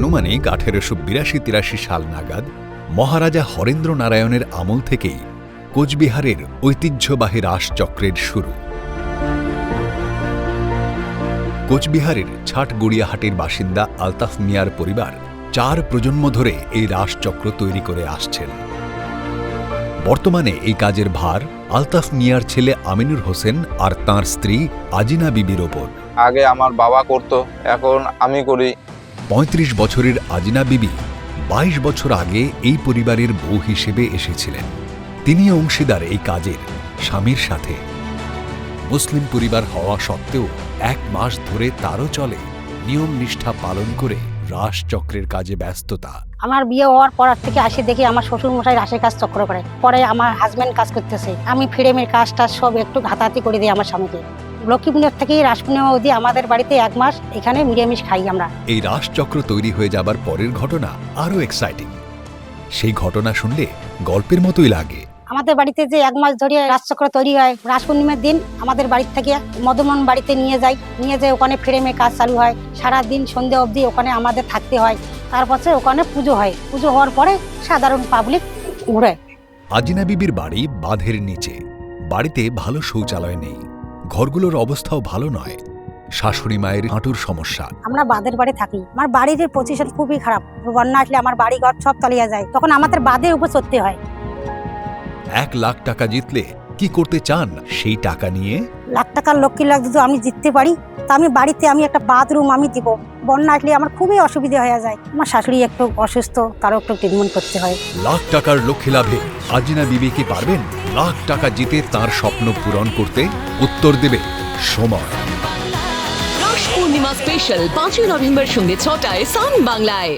আনুমানিক আঠেরোশো বিরাশি তিরাশি সাল নাগাদ মহারাজা হরেন্দ্র নারায়ণের আমল থেকেই কোচবিহারের ঐতিহ্যবাহী রাসচক্রের শুরু। কোচবিহারের ছাটগড়িয়াহাটের বাসিন্দা আলতাফ মিয়ার পরিবার চার প্রজন্ম ধরে এই রাসচক্র তৈরি করে আসছেন। বর্তমানে এই কাজের ভার আলতাফ মিয়ার ছেলে আমিনুর হোসেন আর তার স্ত্রী আজিনা বিবির ওপর। আগে আমার বাবা করতো, এখন আমি করি। পঁয়ত্রিশ বছরের আজিনা বিবি বাইশ বছর আগে এই পরিবারের বউ হিসেবে এসেছিলেন। তিনি অংশীদার এই কাজের স্বামীর সাথে। মুসলিম পরিবার হওয়া সত্ত্বেও এক মাস ধরে তারও চলে নিয়ম নিষ্ঠা পালন করে রাস চক্রের কাজে ব্যস্ততা। আমার বিয়ে হওয়ার পর থেকে আসে দেখি আমার শ্বশুর মশাই রাশের কাজ চক্র করে। পরে আমার হাজব্যান্ড কাজ করতেছে। আমি ফ্রেমের কাজ টাজ সব একটু হাতাহাতি করে দিই আমার স্বামীকে। লক্ষ্মী পুজোর থেকে রাস পূর্ণিমা অবধি আমাদের বাড়িতে এক মাস এখানে নিরামিষ খাই আমরা। এই রাসচক্র তৈরি হয়ে যাবার পরের ঘটনা আরও এক্সাইটিং সেই ঘটনা শুনলে গল্পের মতোই লাগে। আমাদের বাড়িতে যে এক মাস ধরে রাজচক্র তৈরি হয় রাস পূর্ণিমার দিন আমাদের বাড়ি থেকে মদমন বাড়িতে নিয়ে যাই নিয়ে যেয়ে ওখানে ফ্রেমে কাজ চালু হয়। সারা দিন সন্ধে অবধি ওখানে আমাদের থাকতে হয়। তারপরে ওখানে পুজো হয়। পুজো হওয়ার পরে সাধারণ পাবলিক ঘুরে। আজিনা বিবির বাড়ি বাঁধের নিচে। বাড়িতে ভালো শৌচালয় নেই। ঘরগুলোর অবস্থাও ভালো নয়। শাশুড়ি মায়ের হাঁটুর সমস্যা। আমরা বাদের বাড়ি থাকি। আমার বাড়ির পজিশন খুবই খারাপ। বন্যা আসলে আমার বাড়ি ঘর সব তলিয়ে যায়। তখন আমাদের বাদে উপর চড়তে হয়। এক লাখ টাকা জিতলে কি করতে চান? সেই টাকা নিয়ে? লাখ টাকার লক্ষ্মী লাখ যদি আমি জিততে পারি তা আমি বাড়িতে আমি একটা বাথরুম আমি দিব। বন্যা আসলে আমার খুবই অসুবিধা হয়ে যায়। আমার শাশুড়ি একটু অসুস্থ তারও একটু ট্রিটমেন্ট করতে হয়। লাখ টাকার লক্ষ্যে লাভে আজিনা বিবি কি পারবেন? লাখ টাকা জিতে তার স্বপ্ন পূরণ করতে উত্তর দেবে সময়। পূর্ণিমা স্পেশাল পাঁচই নভেম্বর সন্ধ্যে ছটায় সান বাংলায়।